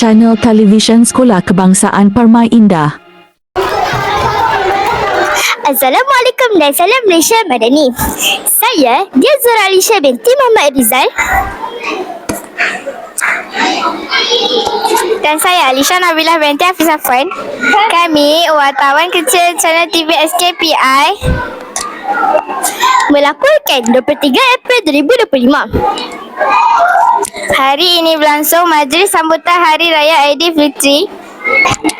channel televisyen Sekolah Kebangsaan Permai Indah. Assalamualaikum dan salam Malaysia Madani. Saya Dia Zura Alisha binti Muhammad Rizal. Dan saya Alisha Nabilah binti Hafiz Afwan. Kami wartawan kecil channel TV SKPI melaporkan 23 April 2025. Hari ini berlangsung majlis sambutan Hari Raya Aidilfitri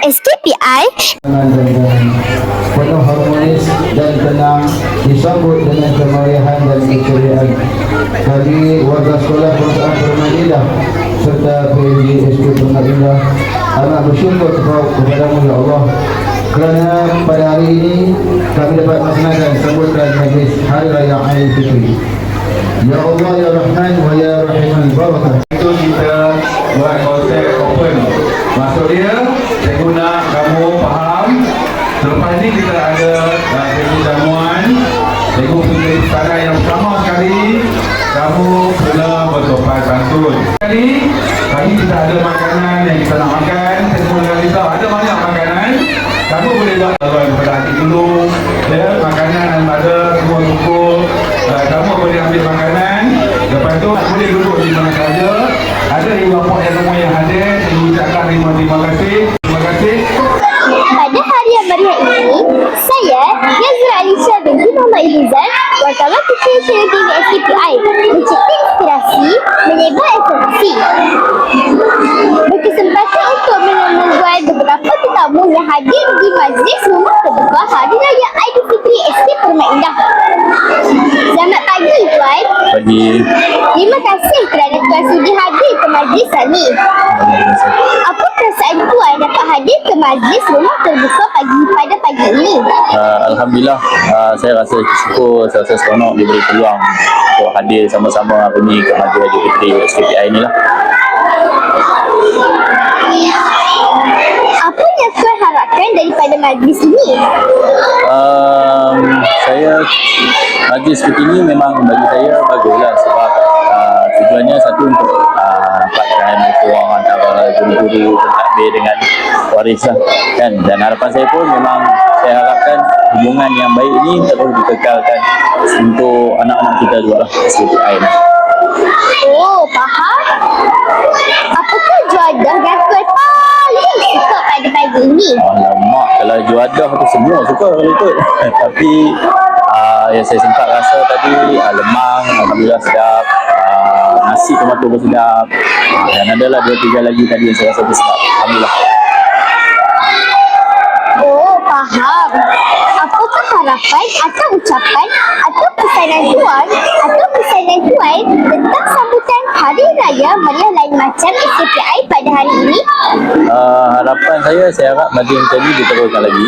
SKPI penuh harmonis dan tenang disambut dengan kemeriahan dan keceriaan. Bagi warga sekolah Kebangsaan Permainan serta PUJ SK Permainan amat bersyukur kepada ya Allah. Kerana pada hari ini kami dapat melaksanakan sambutan majlis Hari Raya Aidilfitri. Ya Allah ya Rahman wa ya Rahim. Barakah. itu kita buat konsep open. Maksud dia saya guna kamu faham. Selepas ni kita ada uh, sesi jamuan. Cikgu punya cara yang pertama sekali. Kamu kena bersopan santun. Sekali pagi kita ada makanan majlis rumah terbuka Hari Raya Aidilfitri SK Permai Indah. Selamat pagi, Tuan. bagi Terima kasih kerana Tuan sudi hadir ke majlis kami. Apa perasaan Tuan dapat hadir ke majlis rumah terbuka pagi pada pagi ini? uh, Alhamdulillah uh, saya rasa syukur saya rasa seronok diberi peluang untuk hadir sama-sama hari ini ke Majlis Haji Fitri SKPI ni lah Apa yang Tuan harapkan daripada majlis ini? um, saya majlis seperti ini memang bagi saya baguslah sebab uh, tujuannya satu untuk uh, dapatkan peluang antara guru-guru pentadbir dengan waris lah kan dan harapan saya pun memang saya harapkan hubungan yang baik ini terus dikekalkan untuk anak-anak kita juga lah SKPI ni. Oh, faham? Apakah juadah yang Tuan paling suka pada pagi ini? Alamak, kalau juadah tu semua suka kalau ikut. Tapi uh, yang saya sempat rasa tadi uh, lemang, Alhamdulillah sedap. Uh, nasi tomato pun sedap. Uh, dan ada lah dua tiga lagi tadi yang saya rasa pun sedap. Alhamdulillah. Oh, faham. Apakah harapan atau ucapan atau pesanan Tuan atau pesanan Tuan tentang sambutan Hari Raya Meriah Lain Macam SKPI pada hari ini? Uh, harapan saya, saya harap majlis macam ni diteruskan lagi.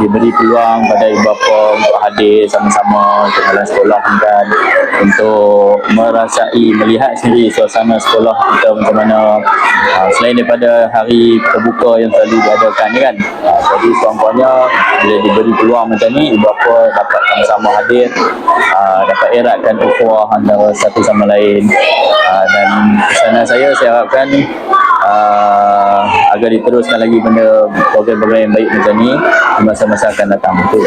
Diberi peluang pada ibu bapa untuk hadir sama-sama untuk dalam sekolah dan untuk merasai, melihat sendiri suasana sekolah kita macam mana uh, selain daripada hari terbuka yang selalu diadakan kan. Uh, jadi sekurang-kurangnya bila diberi peluang macam ni, ibu bapa dapat sama-sama hadir, uh, dapat eratkan ukhuwah antara satu sama lain. Uh, dan pesanan saya, saya harapkan uh, agar diteruskan lagi benda program-program yang baik macam ni di masa-masa akan datang betul.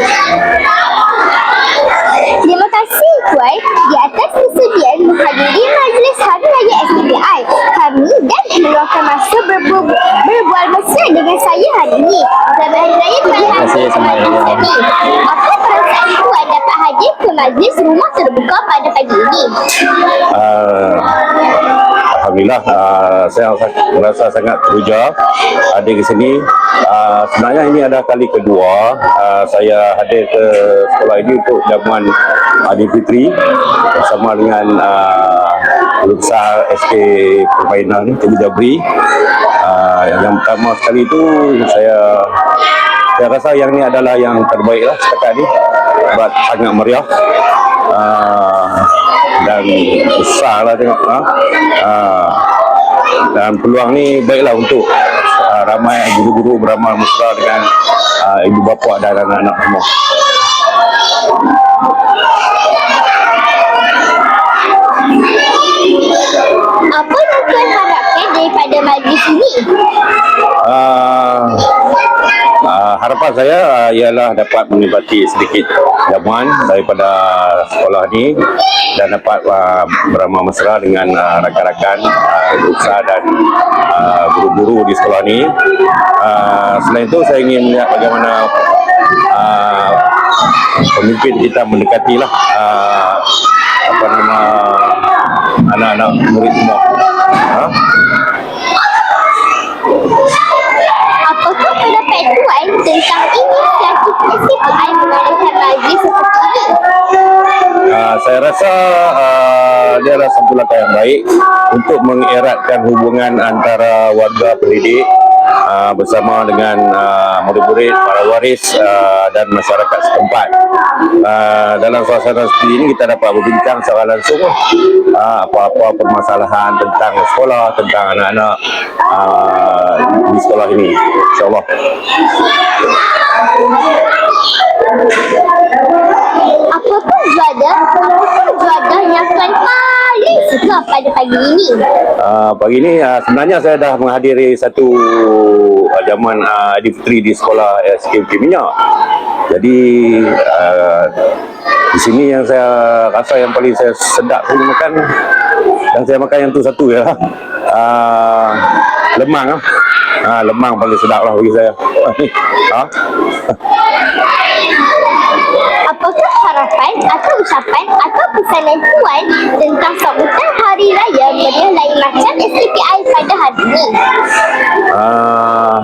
Terima kasih Tuan di atas kesediaan menghadiri majlis Hari Raya SKPI. Kami dan meluangkan masa berbu berbual mesra dengan saya hari ini. Selamat Hari Raya bagi Terima kasih, kami. Apa perasaan Tuan dapat hadir ke majlis rumah terbuka pada pagi ini? uh, Alhamdulillah uh, saya merasa sangat teruja hadir ke sini. Uh, sebenarnya ini adalah kali kedua uh, saya hadir ke sekolah ini untuk jamuan Aidilfitri bersama dengan Guru Besar SK Permainan Cikgu Jabri. Uh, yang pertama sekali itu saya saya rasa yang ini adalah yang terbaik lah setakat ni sebab sangat meriah. Uh, dan besar lah tengok ha? uh, dan peluang ni baiklah untuk uh, ramai guru-guru beramal mesra dengan uh, ibu bapa dan anak-anak semua Apa yang Tuan harapkan daripada majlis ini? Harapan saya uh, ialah dapat menikmati sedikit jamuan daripada sekolah ni dan dapat uh, beramah mesra dengan uh, rakan-rakan uh, usaha dan uh, guru-guru di sekolah ni. Uh, selain itu saya ingin melihat bagaimana uh, pemimpin kita mendekatilah uh, apa nama anak-anak murid semua. Ha? Apakah pendapat Tuan tentang inisiatif SKPI mengadakan majlis seperti ini? Uh, saya rasa uh, dia adalah satu langkah yang baik untuk mengeratkan hubungan antara warga pendidik uh, bersama dengan uh, murid-murid, para waris uh, dan masyarakat setempat. Uh, dalam suasana seperti ini kita dapat berbincang secara langsung uh, apa-apa permasalahan tentang sekolah, tentang anak-anak uh, di sekolah ini. InsyaAllah. Apakah juada? Apakah juada yang Tuan paling suka pada pagi ini? Uh, pagi ni uh, sebenarnya saya dah menghadiri satu uh, jamuan uh, di sekolah SKMK Minyak. Jadi uh, di sini yang saya rasa yang paling saya sedap saya makan dan saya makan yang tu satu ya. Uh, lemang ah. Ha, lemang paling sedap lah bagi saya. ha? Harapan atau ucapan atau pesanan Tuan tentang sambutan Hari Raya Meriah lain macam SKPI pada hari ini? Ah,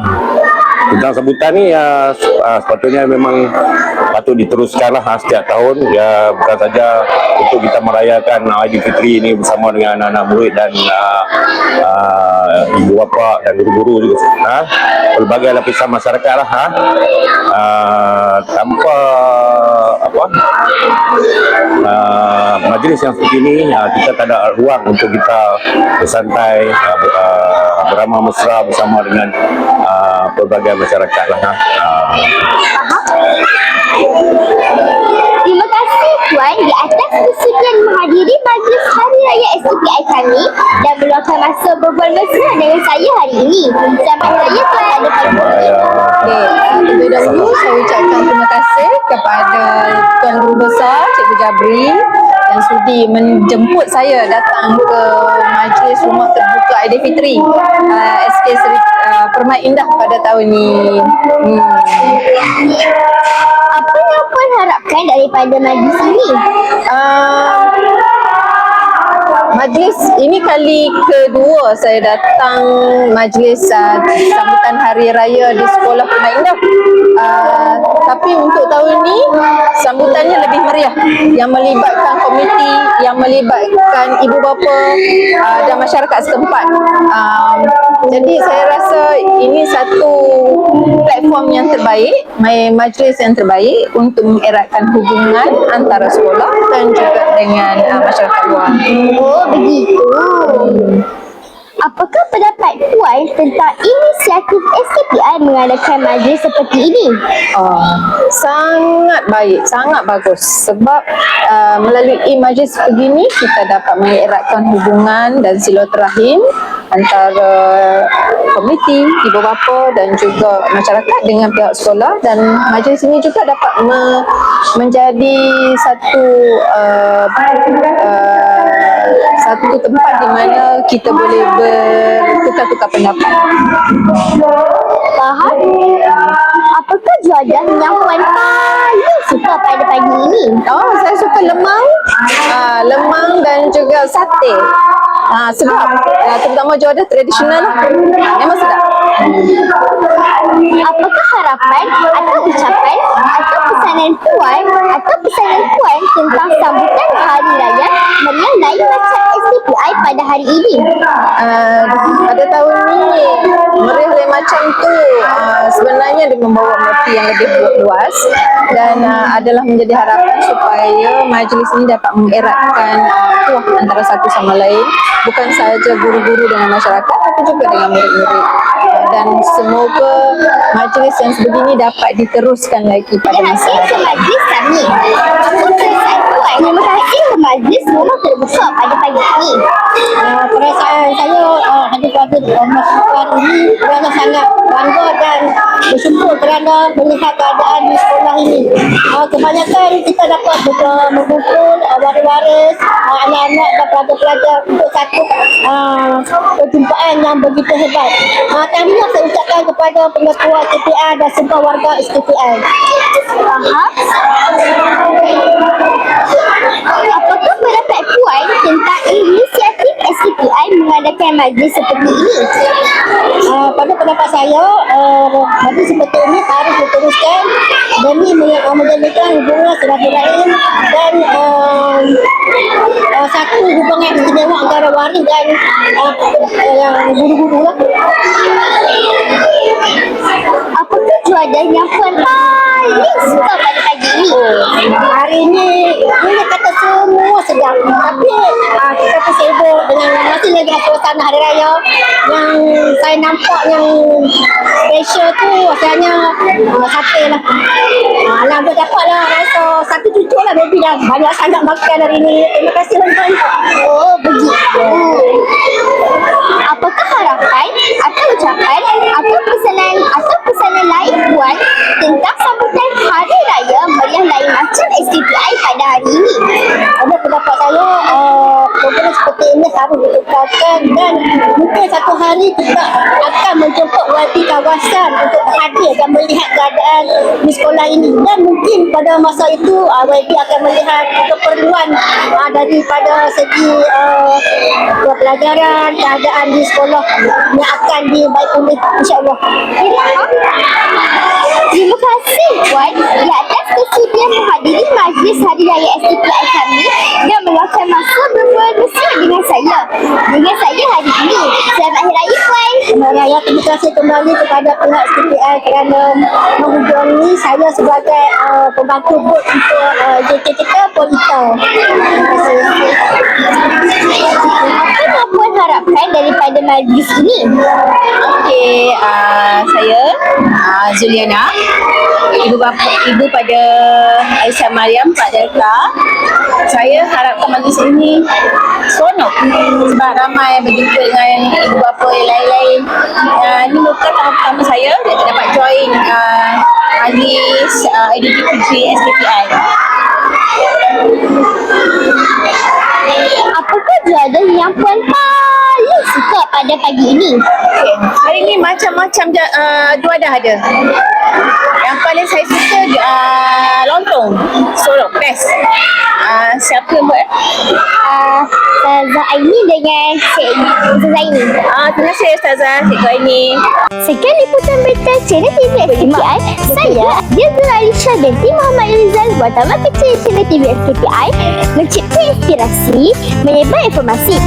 tentang sambutan ni uh, sepatutnya memang patut diteruskan lah ah, setiap tahun ya bukan saja untuk kita merayakan Aidilfitri ini bersama dengan anak-anak murid dan uh, uh, ibu bapa dan guru-guru juga ha? pelbagai lapisan masyarakat lah ha? uh, tanpa apa uh, majlis yang seperti ini uh, kita tak ada ruang untuk kita bersantai uh, ber- uh, beramah mesra bersama dengan uh, pelbagai masyarakat lah uh, Terima kasih Tuan di atas kesudian menghadiri majlis Hari Raya SKPI kami dan meluangkan masa berbual mesra dengan saya hari ini. Selamat Raya Tuan ada pagi. terlebih dahulu saya ucapkan terima kasih kepada Tuan Guru Besar Cikgu Jabri yang sudi menjemput saya datang ke majlis rumah terbuka Aidilfitri uh, SK Seri, uh, Permai Indah pada tahun ini. Hmm. Apa yang Puan harapkan daripada majlis ini? Uh, Majlis ini kali kedua saya datang majlis uh, sambutan Hari Raya di Sekolah Permai Indah. Uh, tapi untuk tahun ini sambutannya lebih meriah yang melibatkan komiti, yang melibatkan ibu bapa uh, dan masyarakat setempat. Um, jadi saya rasa ini satu platform yang terbaik, ma- majlis yang terbaik untuk mengeratkan hubungan antara sekolah dan juga dengan uh, masyarakat luar. Oh, begitu. Apakah pendapat Puan tentang inisiatif SKPI mengadakan majlis seperti ini? Oh, sangat baik, sangat bagus sebab uh, melalui majlis begini kita dapat mengeratkan hubungan dan silaturahim antara komiti, ibu bapa dan juga masyarakat dengan pihak sekolah dan majlis ini juga dapat me- menjadi satu uh, uh, satu tempat di mana kita boleh bertukar-tukar pendapat. Faham? Apakah juadah yang Puan paling suka pada pagi ini? Oh, saya suka lemang, uh, lemang dan juga sate. Ah, sedap. Uh, terutama juadah tradisional lah. Memang sedap. Apakah harapan atau ucapan atau pesanan Puan atau pesanan Puan tentang sambutan Hari Raya meriah macam SCPI pada hari ini? Uh, pada tahun ni meriah macam tu. Uh, sebenarnya dia membawa merti yang lebih luas dan uh, adalah menjadi harapan supaya majlis ini dapat mengeratkan uh, tuah antara satu sama lain. Bukan sahaja guru-guru dengan masyarakat tapi juga dengan murid-murid. uh, dan semoga majlis yang sebegini dapat diteruskan lagi pada Terima masa kasih hadapan. ke majlis kami. Terima kasih majlis rumah terbuka pada pagi ini. Uh, perasaan saya uh, pada uh, masyarakat ini kerana sangat bangga dan bersyukur kerana melihat keadaan di sekolah ini. Uh, kebanyakan kita dapat uh, mengumpul uh, waris-waris uh, anak-anak dan pelajar-pelajar untuk satu uh, perjumpaan yang begitu hebat. Uh, tahniah saya ucapkan kepada pengetua SKPI dan semua warga SKPI. Faham? Apakah pendapat Puan tentang inisiatif SKPI mengadakan majlis seperti ini? Uh, pada pendapat saya, uh, majlis seperti ini harus diteruskan demi uh, menjadikan hubungan silaturahim dan uh, uh, satu hubungan istimewa antara waris dan uh, yang guru-guru lah. Apakah juadah yang Puan paling suka pada pagi ini? Hari ini boleh kata semua sedap tapi uh, kita pun sibuk dengan masih suasana hari raya. Yang saya nampak yang special tu rasanya uh, sate lah. Uh, Alhamdulillah dapat lah. Rasa satu cucuk lah baby dah. Banyak sangat makan hari ni. Terima kasih banyak Oh, begitu. Apakah harapan atau ucapan atau pesanan atau pesanan lain Puan tentang sambutan Hari Raya Meriah Lain Macam SKPI pada hari ini? ada pendapat saya uh, program seperti ini harus ditekankan dan mungkin satu hari kita akan menjemput warga kawasan untuk hadir dan melihat keadaan di sekolah ini dan mungkin pada masa itu uh, YB akan melihat keperluan uh, daripada segi uh, pelajaran keadaan di sekolah yang akan dibaik oleh insyaAllah. Terima kasih Puan di atas kesudian menghadiri majlis Hari Raya SKPI kami dan meluangkan masa saya. Dengan saya hari ini. Selamat Hari Raya Puan. Selamat Raya terima kasih kembali kepada pihak SPPI kerana menghubungi saya sebagai uh, pembantu bot untuk uh, JK kita Polita. Terima kasih. Apa yang Puan harapkan daripada majlis ini? Okey, uh, saya uh, Zuliana, ibu bapa ibu pada Aisyah Mariam Pak Delta. Saya harapkan majlis ini seronok sebab ramai berjumpa dengan ibu bapa yang lain-lain. Uh, ini bukan tahun pertama saya dapat join uh, majlis uh, EDGPG SKPI. Apakah juadah yang Puan paling suka pada pagi ini? Okay. Hari ni macam-macam uh, juadah ada. Yang paling saya suka uh, lontong. Sorok, best. Uh, siapa yang buat? Uh, Ustazah Aini dengan Cik Ustazah Aini. Uh, terima kasih Ustazah, Cikgu Aini. Sekian liputan berita Channel TV SKPI. Saya Dilzul Alisha binti Muhammad Rizal Wartawan kecil Channel TV SKPI mencipta inspirasi, menyebar informasi.